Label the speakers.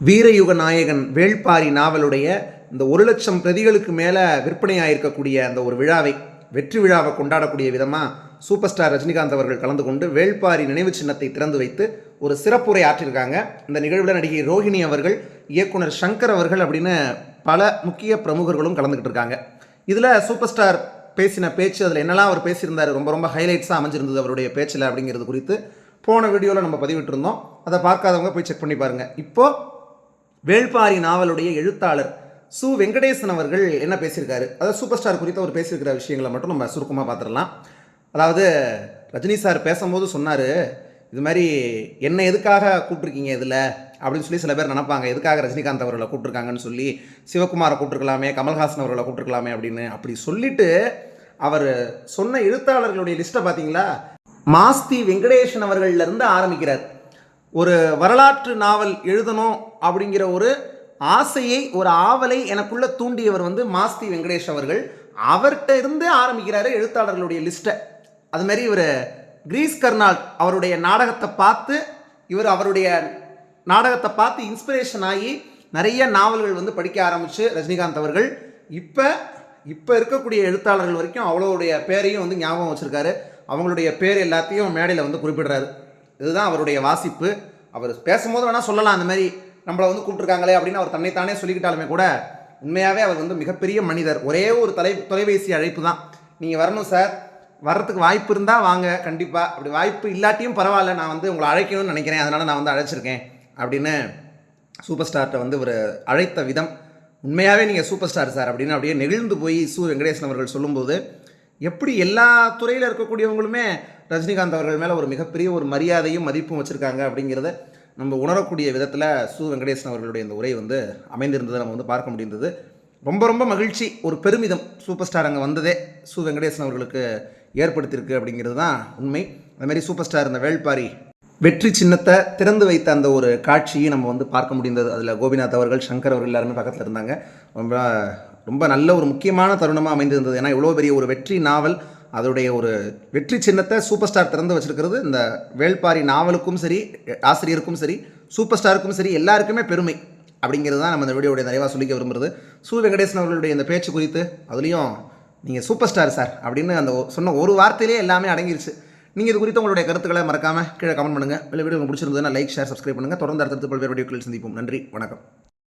Speaker 1: வீரயுக நாயகன் வேள்பாரி நாவலுடைய இந்த ஒரு லட்சம் பிரதிகளுக்கு மேலே விற்பனையாயிருக்கக்கூடிய அந்த ஒரு விழாவை வெற்றி விழாவை கொண்டாடக்கூடிய விதமாக சூப்பர் ஸ்டார் ரஜினிகாந்த் அவர்கள் கலந்து கொண்டு வேள்பாரி நினைவு சின்னத்தை திறந்து வைத்து ஒரு சிறப்புரை ஆற்றியிருக்காங்க. இந்த நிகழ்வில் நடிகை ரோஹிணி அவர்கள் இயக்குனர் சங்கர் அவர்கள் அப்படின்னு பல முக்கிய பிரமுகர்களும் கலந்துக்கிட்டு இருக்காங்க. இதில் சூப்பர் ஸ்டார் பேசின பேச்சு அதில் என்னெல்லாம் அவர் பேசியிருந்தார் ரொம்ப ரொம்ப ஹைலைட்ஸாக அமைஞ்சிருந்தது அவருடைய பேச்சில் அப்படிங்கிறது குறித்து போன வீடியோவில் நம்ம பதிவிட்டிருந்தோம். அதை பார்க்காதவங்க போய் செக் பண்ணி பாருங்கள் இப்போது வேள்பாரி நாவலுடைய எழுத்தாளர் சு. வெங்கடேசன் அவர்கள் என்ன பேசியிருக்காரு? அதாவது சூப்பர் ஸ்டார் குறித்து அவர் பேசியிருக்கிற விஷயங்களை மட்டும் நம்ம சுருக்கமாக பார்த்துடலாம். அதாவது ரஜினி சார் பேசும்போது சொன்னார் இது மாதிரி என்ன எதுக்காக கூப்பிட்ருக்கீங்க இதில்? அப்படின்னு சொல்லி சில பேர் நினைப்பாங்க. எதுக்காக ரஜினிகாந்த் அவர்களை கூப்பிட்ருக்காங்கன்னு சொல்லி சிவகுமாரை கூப்பிட்ருக்கலாமே கமல்ஹாசன் அவர்களை கூப்பிட்ருக்கலாமே அப்படின்னு அப்படி சொல்லிட்டு அவர் சொன்ன எழுத்தாளர்களுடைய லிஸ்ட்டை பார்த்தீங்களா? மாஸ்தி வெங்கடேசன் அவர்கள்லருந்து ஆரம்பிக்கிறார். ஒரு வரலாற்று நாவல் எழுதணும் அப்படிங்கிற ஒரு ஆசையை ஒரு ஆவலை எனக்குள்ள தூண்டியவர் வந்து மாஸ்தி வெங்கடேஷ் அவர்கள். அவர்கிட்ட இருந்து ஆரம்பிக்கிறாரு எழுத்தாளர்களுடைய லிஸ்ட்டை. அது மாதிரி இவர் கிரீஸ் கர்னால் அவருடைய நாடகத்தை பார்த்து இவர் அவருடைய நாடகத்தை பார்த்து இன்ஸ்பிரேஷன் ஆகி நிறைய நாவல்கள் வந்து படிக்க ஆரம்பிச்சு ரஜினிகாந்த் அவர்கள். இப்போ இப்போ இருக்கக்கூடிய எழுத்தாளர்கள் வரைக்கும் அவ்வளோடைய பேரையும் வந்து ஞாபகம் வச்சுருக்காரு. அவங்களுடைய பேர் எல்லாத்தையும் மேடையில் வந்து குறிப்பிடுறாரு. இதுதான் அவருடைய வாசிப்பு. அவர் பேசும்போது வேணால் சொல்லலாம் அந்த மாதிரி நம்மளை வந்து கூப்பிட்டுருக்காங்களே அப்படின்னு அவர் தன்னைத்தானே சொல்லிக்கிட்டாலுமே கூட உண்மையாகவே அவர் வந்து மிகப்பெரிய மனிதர். ஒரே ஒரு தொலை தொலைபேசி அழைப்பு தான். நீங்கள் வரணும் சார். வர்றதுக்கு வாய்ப்பு இருந்தால் வாங்க கண்டிப்பாக அப்படி வாய்ப்பு இல்லாட்டியும் பரவாயில்ல நான் வந்து உங்களை அழைக்கணும்னு நினைக்கிறேன். அதனால் நான் வந்து அழைச்சிருக்கேன் அப்படின்னு சூப்பர் ஸ்டார்கிட்ட வந்து ஒரு அழைத்த விதம். உண்மையாகவே நீங்கள் சூப்பர் ஸ்டார் சார் அப்படின்னு அப்படியே நெகிழ்ந்து போய் சு வெங்கடேசன் அவர்கள் சொல்லும்போது எப்படி எல்லா துறையில் இருக்கக்கூடியவங்களுமே ரஜினிகாந்த் அவர்கள் மேலே ஒரு மிகப்பெரிய ஒரு மரியாதையும் மதிப்பும் வச்சுருக்காங்க அப்படிங்கிறத நம்ம உணரக்கூடிய விதத்தில் சு. வெங்கடேசன் அவர்களுடைய இந்த உரை வந்து அமைந்திருந்ததை நம்ம வந்து பார்க்க முடிந்தது. ரொம்ப ரொம்ப மகிழ்ச்சி. ஒரு பெருமிதம் சூப்பர் ஸ்டார் அங்கே வந்ததே சு. வெங்கடேசன் அவர்களுக்கு ஏற்படுத்தியிருக்கு அப்படிங்கிறது தான் உண்மை அதுமாரி சூப்பர் ஸ்டார் இந்த வேள்பாரி வெற்றி சின்னத்தை திறந்து வைத்த அந்த ஒரு காட்சியை நம்ம வந்து பார்க்க முடிந்தது. அதில் கோபிநாத் அவர்கள் சங்கர் அவர்கள் எல்லாருமே பக்கத்தில் இருந்தாங்க. ரொம்ப ரொம்ப நல்ல ஒரு முக்கியமான தருணமாக அமைந்திருந்தது. ஏன்னா இவ்வளோ பெரிய ஒரு வெற்றி நாவல் அதோடைய ஒரு வெற்றி சின்னத்தை சூப்பர் ஸ்டார் திறந்து வச்சிருக்கிறது. இந்த வேள்பாரி நாவலுக்கும் சரி ஆசிரியருக்கும் சரி சூப்பர் ஸ்டாருக்கும் சரி எல்லாருக்குமே பெருமை அப்படிங்கிறது தான் நம்ம இந்த வீடியோடைய நிறைவாக சொல்லிக்க விரும்புகிறது சு. வெங்கடேசன் அவர்களுடைய இந்த பேச்சு குறித்து அதுலேயும் நீங்கள் சூப்பர் ஸ்டார் சார் அப்படின்னு அந்த சொன்ன ஒரு வார்த்தையிலே எல்லாமே அடங்கிருச்சு. நீங்கள் இது குறித்து உங்களுடைய கருத்துக்களை மறக்காமல் கீழே கமெண்ட் பண்ணுங்கள் இல்லை வீடியோ உங்களுக்கு பிடிச்சிருந்ததுன்னா லைக் ஷேர் சப்ஸ்கிரைப் பண்ணுங்கள் தொடர்ந்து அடுத்தடுத்து பல்வேறு வீடியோக்களில் சந்திப்போம். நன்றி வணக்கம்.